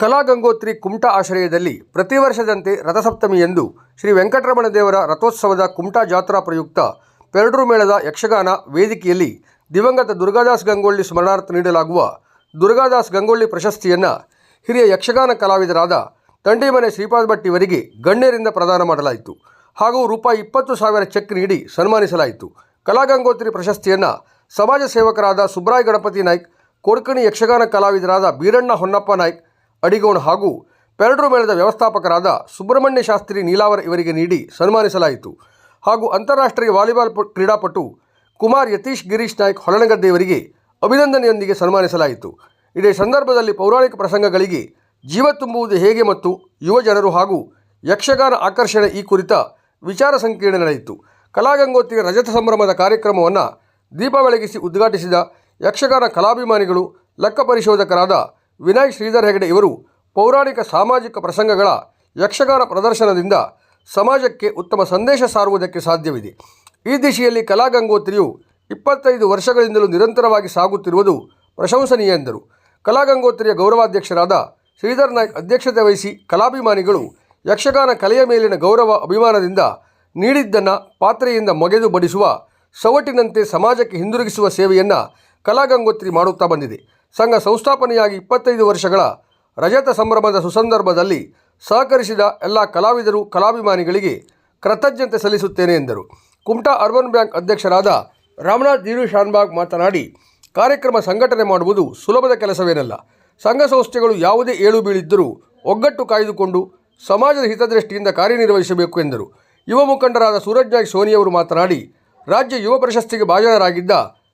ಕಲಾಗಂಗೋತ್ರಿ ಕುಮಟಾ ಆಶ್ರಯದಲ್ಲಿ ಪ್ರತಿ ವರ್ಷದಂತೆ ರಥಸಪ್ತಮಿಯಂದು ಶ್ರೀ ವೆಂಕಟರಮಣ ದೇವರ ರಥೋತ್ಸವದ ಕುಮಟಾ ಜಾತ್ರಾ ಪ್ರಯುಕ್ತ ಪೆರಡ್ರು ಮೇಳದ ಯಕ್ಷಗಾನ ವೇದಿಕೆಯಲ್ಲಿ ದಿವಂಗತ ದುರ್ಗಾದಾಸ್ ಗಂಗೊಳ್ಳಿ ಸ್ಮರಣಾರ್ಥ ನೀಡಲಾಗುವ ದುರ್ಗಾದಾಸ್ ಗಂಗೊಳ್ಳಿ ಪ್ರಶಸ್ತಿಯನ್ನು ಹಿರಿಯ ಯಕ್ಷಗಾನ ಕಲಾವಿದರಾದ ತಂಡಿಮನೆ ಶ್ರೀಪಾದ್ ಭಟ್ಟಿವರಿಗೆ ಗಣ್ಯರಿಂದ ಪ್ರದಾನ ಮಾಡಲಾಯಿತು ಹಾಗೂ ರೂಪಾಯಿ ಇಪ್ಪತ್ತು ಸಾವಿರ ಚೆಕ್ ನೀಡಿ ಸನ್ಮಾನಿಸಲಾಯಿತು. ಕಲಾಗಂಗೋತ್ರಿ ಪ್ರಶಸ್ತಿಯನ್ನು ಸಮಾಜ ಸೇವಕರಾದ ಸುಬ್ರಾಯ್ ಗಣಪತಿ ನಾಯ್ಕ್, ಕೊಡ್ಕಣಿ ಯಕ್ಷಗಾನ ಕಲಾವಿದರಾದ ಬೀರಣ್ಣ ಹೊನ್ನಪ್ಪ ನಾಯ್ಕ್ ಅಡಿಗೋಣ ಹಾಗೂ ಪೆರಡ್ರು ಮೇಳದ ವ್ಯವಸ್ಥಾಪಕರಾದ ಸುಬ್ರಹ್ಮಣ್ಯ ಶಾಸ್ತ್ರಿ ನೀಲಾವರ್ ಇವರಿಗೆ ನೀಡಿ ಸನ್ಮಾನಿಸಲಾಯಿತು. ಹಾಗೂ ಅಂತಾರಾಷ್ಟ್ರೀಯ ವಾಲಿಬಾಲ್ ಕ್ರೀಡಾಪಟು ಕುಮಾರ್ ಯತೀಶ್, ಗಿರೀಶ್ ನಾಯ್ಕ್ ಹೊಳನಗದ್ದೆ ಇವರಿಗೆ ಅಭಿನಂದನೆಯೊಂದಿಗೆ ಸನ್ಮಾನಿಸಲಾಯಿತು. ಇದೇ ಸಂದರ್ಭದಲ್ಲಿ ಪೌರಾಣಿಕ ಪ್ರಸಂಗಗಳಿಗೆ ಜೀವ ತುಂಬುವುದು ಹೇಗೆ ಮತ್ತು ಯುವ ಜನರು ಹಾಗೂ ಯಕ್ಷಗಾನ ಆಕರ್ಷಣೆ ಈ ಕುರಿತ ವಿಚಾರ ಸಂಕಿರಣ ನಡೆಯಿತು. ಕಲಾಗಂಗೋತ್ರಿಯ ರಜತ ಸಂಭ್ರಮದ ಕಾರ್ಯಕ್ರಮವನ್ನು ದೀಪ ಬೆಳಗಿಸಿ ಉದ್ಘಾಟಿಸಿದ ಯಕ್ಷಗಾನ ಕಲಾಭಿಮಾನಿಗಳು, ಲೆಕ್ಕ ಪರಿಶೋಧಕರಾದ ವಿನಾಯಕ್ ಶ್ರೀಧರ್ ಹೆಗಡೆ ಇವರು ಪೌರಾಣಿಕ ಸಾಮಾಜಿಕ ಪ್ರಸಂಗಗಳ ಯಕ್ಷಗಾನ ಪ್ರದರ್ಶನದಿಂದ ಸಮಾಜಕ್ಕೆ ಉತ್ತಮ ಸಂದೇಶ ಸಾರುವುದಕ್ಕೆ ಸಾಧ್ಯವಿದೆ. ಈ ದಿಶೆಯಲ್ಲಿ ಕಲಾಗಂಗೋತ್ರಿಯು ಇಪ್ಪತ್ತೈದು ವರ್ಷಗಳಿಂದಲೂ ನಿರಂತರವಾಗಿ ಸಾಗುತ್ತಿರುವುದು ಪ್ರಶಂಸನೀಯ ಎಂದರು. ಕಲಾಗಂಗೋತ್ರಿಯ ಗೌರವಾಧ್ಯಕ್ಷರಾದ ಶ್ರೀಧರ್ ನಾಯ್ಕ್ ಅಧ್ಯಕ್ಷತೆ ವಹಿಸಿ ಕಲಾಭಿಮಾನಿಗಳು ಯಕ್ಷಗಾನ ಕಲೆಯ ಮೇಲಿನ ಗೌರವ ಅಭಿಮಾನದಿಂದ ನೀಡಿದ್ದನ್ನು ಪಾತ್ರೆಯಿಂದ ಮೊಗೆದು ಬಡಿಸುವ ಸವಟಿನಂತೆ ಸಮಾಜಕ್ಕೆ ಹಿಂದಿರುಗಿಸುವ ಸೇವೆಯನ್ನು ಕಲಾಗಂಗೋತ್ರಿ ಮಾಡುತ್ತಾ ಬಂದಿದೆ. ಸಂಘ ಸಂಸ್ಥಾಪನೆಯಾಗಿ ಇಪ್ಪತ್ತೈದು ವರ್ಷಗಳ ರಜತ ಸಂಭ್ರಮದ ಸುಸಂದರ್ಭದಲ್ಲಿ ಸಹಕರಿಸಿದ ಎಲ್ಲ ಕಲಾವಿದರು, ಕಲಾಭಿಮಾನಿಗಳಿಗೆ ಕೃತಜ್ಞತೆ ಸಲ್ಲಿಸುತ್ತೇನೆ ಎಂದರು. ಕುಮಟಾ ಅರ್ಬನ್ ಬ್ಯಾಂಕ್ ಅಧ್ಯಕ್ಷರಾದ ರಾಮನಾಥ್ ದೀರು ಶಾನ್ಬಾಗ್ ಮಾತನಾಡಿ, ಕಾರ್ಯಕ್ರಮ ಸಂಘಟನೆ ಮಾಡುವುದು ಸುಲಭದ ಕೆಲಸವೇನಲ್ಲ. ಸಂಘ ಸಂಸ್ಥೆಗಳು ಯಾವುದೇ ಏಳು ಬೀಳಿದ್ದರೂ ಒಗ್ಗಟ್ಟು ಕಾಯ್ದುಕೊಂಡು ಸಮಾಜದ ಹಿತದೃಷ್ಟಿಯಿಂದ ಕಾರ್ಯನಿರ್ವಹಿಸಬೇಕು ಎಂದರು. ಯುವ ಮುಖಂಡರಾದ ಸೂರಜ್ ನಾಯ್ಕ್ ಸೋನಿಯವರು ಮಾತನಾಡಿ, ರಾಜ್ಯ ಯುವ ಪ್ರಶಸ್ತಿಗೆ ಭಾಜನರಾಗಿದ್ದ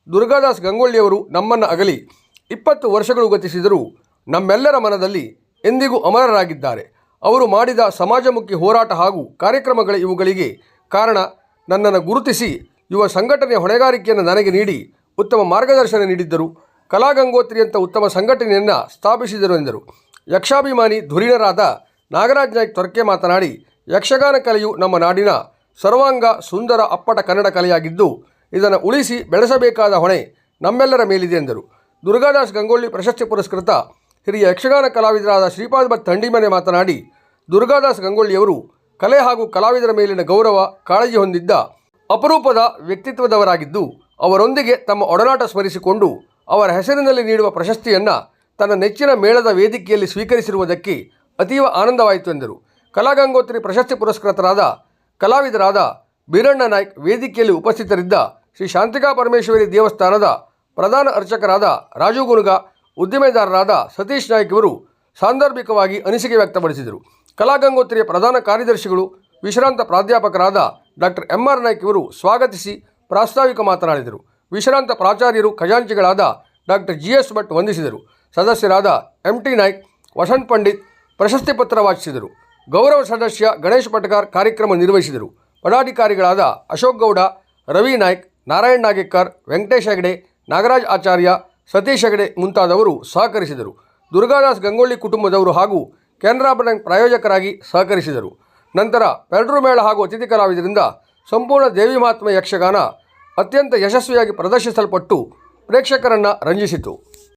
ದುರ್ಗಾದಾಸ್ ಗಂಗೊಳ್ಳಿಯವರು ನಮ್ಮನ್ನು ಅಗಲಿ. ಇಪ್ಪತ್ತು ವರ್ಷಗಳು ಗತಿಸಿದರೂ ನಮ್ಮೆಲ್ಲರ ಮನದಲ್ಲಿ ಎಂದಿಗೂ ಅಮರರಾಗಿದ್ದಾರೆ. ಅವರು ಮಾಡಿದ ಸಮಾಜಮುಖಿ ಹೋರಾಟ ಹಾಗೂ ಕಾರ್ಯಕ್ರಮಗಳ ಇವುಗಳಿಗೆ ಕಾರಣ ನನ್ನನ್ನು ಗುರುತಿಸಿ ಯುವ ಸಂಘಟನೆಯ ಹೊಣೆಗಾರಿಕೆಯನ್ನು ನನಗೆ ನೀಡಿ ಉತ್ತಮ ಮಾರ್ಗದರ್ಶನ ನೀಡಿದ್ದರು. ಕಲಾಗಂಗೋತ್ರಿಯಂಥ ಉತ್ತಮ ಸಂಘಟನೆಯನ್ನು ಸ್ಥಾಪಿಸಿದರು ಎಂದರು. ಯಕ್ಷಾಭಿಮಾನಿ ಧುರೀಣರಾದ ನಾಗರಾಜ್ ನಾಯ್ಕ್ ತೊರಕೆ ಮಾತನಾಡಿ, ಯಕ್ಷಗಾನ ಕಲೆಯು ನಮ್ಮ ನಾಡಿನ ಸರ್ವಾಂಗ ಸುಂದರ ಅಪ್ಪಟ ಕನ್ನಡ ಕಲೆಯಾಗಿದ್ದು, ಇದನ್ನು ಉಳಿಸಿ ಬೆಳೆಸಬೇಕಾದ ಹೊಣೆ ನಮ್ಮೆಲ್ಲರ ಮೇಲಿದೆ ಎಂದರು. ದುರ್ಗಾದಾಸ್ ಗಂಗೊಳ್ಳಿ ಪ್ರಶಸ್ತಿ ಪುರಸ್ಕೃತ ಹಿರಿಯ ಯಕ್ಷಗಾನ ಕಲಾವಿದರಾದ ಶ್ರೀಪಾದ್ ಭಟ್ ತಂಡಿಮನೆ ಮಾತನಾಡಿ, ದುರ್ಗಾದಾಸ್ ಗಂಗೊಳ್ಳಿಯವರು ಕಲೆ ಹಾಗೂ ಕಲಾವಿದರ ಮೇಲಿನ ಗೌರವ, ಕಾಳಜಿ ಹೊಂದಿದ್ದ ಅಪರೂಪದ ವ್ಯಕ್ತಿತ್ವದವರಾಗಿದ್ದು, ಅವರೊಂದಿಗೆ ತಮ್ಮ ಒಡನಾಟ ಸ್ಮರಿಸಿಕೊಂಡು ಅವರ ಹೆಸರಿನಲ್ಲಿ ನೀಡುವ ಪ್ರಶಸ್ತಿಯನ್ನು ತನ್ನ ನೆಚ್ಚಿನ ಮೇಳದ ವೇದಿಕೆಯಲ್ಲಿ ಸ್ವೀಕರಿಸಿರುವುದಕ್ಕೆ ಅತೀವ ಆನಂದವಾಯಿತು ಎಂದರು. ಕಲಾಗಂಗೋತ್ರಿ ಪ್ರಶಸ್ತಿ ಪುರಸ್ಕೃತರಾದ ಕಲಾವಿದರಾದ ಬೀರಣ್ಣ ನಾಯ್ಕ್ ವೇದಿಕೆಯಲ್ಲಿ ಉಪಸ್ಥಿತರಿದ್ದ ಶ್ರೀ ಶಾಂತಿಕಾ ಪರಮೇಶ್ವರಿ ದೇವಸ್ಥಾನದ ಪ್ರಧಾನ ಅರ್ಚಕರಾದ ರಾಜು ಗುನುಗ, ಉದ್ದಿಮೆದಾರರಾದ ಸತೀಶ್ ನಾಯ್ಕ್ ಇವರು ಸಾಂದರ್ಭಿಕವಾಗಿ ಅನಿಸಿಕೆ ವ್ಯಕ್ತಪಡಿಸಿದರು. ಕಲಾಗಂಗೋತ್ರಿಯ ಪ್ರಧಾನ ಕಾರ್ಯದರ್ಶಿಗಳು, ವಿಶ್ರಾಂತ ಪ್ರಾಧ್ಯಾಪಕರಾದ ಡಾಕ್ಟರ್ ಎಂ ಆರ್ ನಾಯ್ಕ್ ಇವರು ಸ್ವಾಗತಿಸಿ ಪ್ರಾಸ್ತಾವಿಕ ಮಾತನಾಡಿದರು. ವಿಶ್ರಾಂತ ಪ್ರಾಚಾರ್ಯರು ಖಜಾಂಚಿಗಳಾದ ಡಾಕ್ಟರ್ ಜಿ ಎಸ್ ಭಟ್ ವಂದಿಸಿದರು. ಸದಸ್ಯರಾದ ಎಂ ಟಿ ನಾಯ್ಕ್, ವಸಂತ್ ಪಂಡಿತ್ ಪ್ರಶಸ್ತಿ ಪತ್ರ ವಾಚಿಸಿದರು. ಗೌರವ ಸದಸ್ಯ ಗಣೇಶ್ ಪಟ್ಕಾರ್ ಕಾರ್ಯಕ್ರಮ ನಿರ್ವಹಿಸಿದರು. ಪದಾಧಿಕಾರಿಗಳಾದ ಅಶೋಕ್ ಗೌಡ, ರವಿ ನಾಯ್ಕ್, ನಾರಾಯಣ್ ನಾಗೇಕರ್, ವೆಂಕಟೇಶ್ ಹೆಗಡೆ ನಾಗರಾಜ್ ಆಚಾರ್ಯ ಸತೀಶ್ ಹೆಗಡೆ ಮುಂತಾದವರು ಸಹಕರಿಸಿದರು. ದುರ್ಗಾದಾಸ್ ಗಂಗೊಳ್ಳಿ ಕುಟುಂಬದವರು ಹಾಗೂ ಕೆನರಾ ಬ್ಯಾಂಕ್ ಪ್ರಾಯೋಜಕರಾಗಿ ಸಹಕರಿಸಿದರು. ನಂತರ ಪೆರಡ್ರು ಮೇಳ ಹಾಗೂ ಅತಿಥಿ ಕಲಾವಿದರಿಂದ ಸಂಪೂರ್ಣ ದೇವಿ ಮಹಾತ್ಮ ಯಕ್ಷಗಾನ ಅತ್ಯಂತ ಯಶಸ್ವಿಯಾಗಿ ಪ್ರದರ್ಶಿಸಲ್ಪಟ್ಟು ಪ್ರೇಕ್ಷಕರನ್ನು ರಂಜಿಸಿತು.